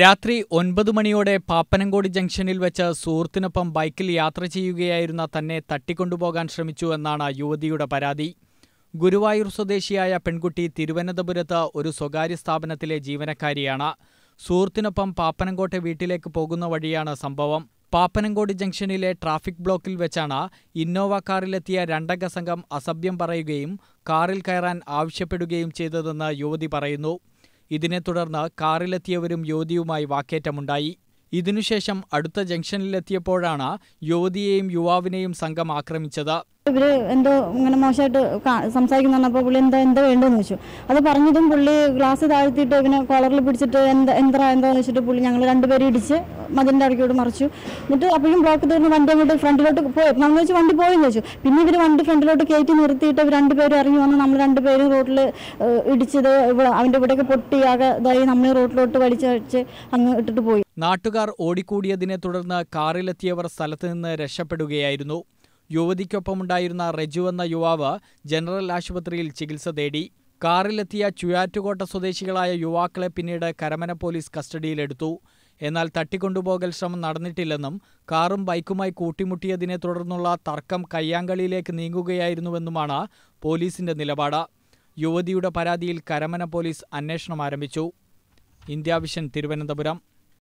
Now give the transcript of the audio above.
രാത്രി ഒൻപത് മണിയോടെ പാപ്പനംകോട് ജംഗ്ഷനിൽ വെച്ച് സുഹൃത്തിനൊപ്പം ബൈക്കിൽ യാത്ര ചെയ്യുകയായിരുന്ന തന്നെ തട്ടിക്കൊണ്ടുപോകാൻ ശ്രമിച്ചു എന്നാണ് യുവതിയുടെ പരാതി. ഗുരുവായൂർ സ്വദേശിയായ പെൺകുട്ടി തിരുവനന്തപുരത്ത് ഒരു സ്വകാര്യ സ്ഥാപനത്തിലെ ജീവനക്കാരിയാണ്. സുഹൃത്തിനൊപ്പം പാപ്പനംകോട്ടെ വീട്ടിലേക്ക് പോകുന്ന വഴിയാണ് സംഭവം. പാപ്പനംകോട് ജംഗ്ഷനിലെ ട്രാഫിക് ബ്ലോക്കിൽ വെച്ചാണ് ഇന്നോവ കാറിലെത്തിയ രണ്ടംഗ സംഘം അസഭ്യം പറയുകയും കാറിൽ കയറാൻ ആവശ്യപ്പെടുകയും ചെയ്തതെന്ന് യുവതി പറയുന്നു. ഇതിനെ തുടർന്ന് കാറിലെത്തിയവരും യുവതിയുമായി വാക്കേറ്റമുണ്ടായി. ഇതിനുശേഷം അടുത്ത ജംഗ്ഷനിലെത്തിയപ്പോഴാണ് യുവതിയെയും യുവാവിനെയും സംഘം ആക്രമിച്ചത്. ഇവർ എന്തോ ഇങ്ങനെ മോശമായിട്ട് സംസാരിക്കുന്ന പറഞ്ഞപ്പോൾ പുള്ളി എന്താ എന്താ വേണ്ടെന്ന് വെച്ചു അത് പറഞ്ഞതും പുള്ളി ഗ്ലാസ് താഴ്ത്തിയിട്ട് ഇങ്ങനെ കോളറിൽ പിടിച്ചിട്ട് എന്താ എന്താ എന്താന്ന് വെച്ചിട്ട് പുള്ളി ഞങ്ങൾ രണ്ടുപേരും ഇടിച്ച് മതിന്റെ അടക്കോട് മറിച്ചു. എന്നിട്ട് അപ്പോഴും ബ്ലോക്ക് തീർന്ന് വണ്ടി അങ്ങോട്ട് ഫ്രണ്ടിലോട്ട് പോയി. നമ്മൾ വെച്ച് വണ്ടി പോയെന്ന് വെച്ചു പിന്നെ ഇവർ വണ്ടി ഫ്രണ്ടിലോട്ട് കയറ്റി നിർത്തിയിട്ട് ഇവർ രണ്ടുപേരും ഇറങ്ങി വന്ന് നമ്മൾ രണ്ടുപേരും റോട്ടിൽ ഇടിച്ചത് അവന്റെ ഇവിടെയൊക്കെ പൊട്ടി ആകെ ഇതായി നമ്മൾ റോട്ടിലോട്ട് വലിച്ചു കഴിച്ച് അങ്ങ് ഇട്ടിട്ട് പോയി. നാട്ടുകാർ ഓടിക്കൂടിയതിനെ തുടർന്ന് കാറിലെത്തിയവർ സ്ഥലത്ത് നിന്ന് രക്ഷപ്പെടുകയായിരുന്നു. യുവതിക്കൊപ്പമുണ്ടായിരുന്ന റെജു എന്ന യുവാവ് ജനറൽ ആശുപത്രിയിൽ ചികിത്സ തേടി. കാറിലെത്തിയ ചുയാറ്റുകോട്ട സ്വദേശികളായ യുവാക്കളെ പിന്നീട് കരമന പോലീസ് കസ്റ്റഡിയിലെടുത്തു. എന്നാൽ തട്ടിക്കൊണ്ടുപോകൽ ശ്രമം നടന്നിട്ടില്ലെന്നും കാറും ബൈക്കുമായി കൂട്ടിമുട്ടിയതിനെ തുടർന്നുള്ള തർക്കം കയ്യാങ്കളിയിലേക്ക് നീങ്ങുകയായിരുന്നുവെന്നുമാണ് പോലീസിന്റെ നിലപാട്. യുവതിയുടെ പരാതിയിൽ കരമന പോലീസ് അന്വേഷണം ആരംഭിച്ചു. India vision Thiruvananthapuram.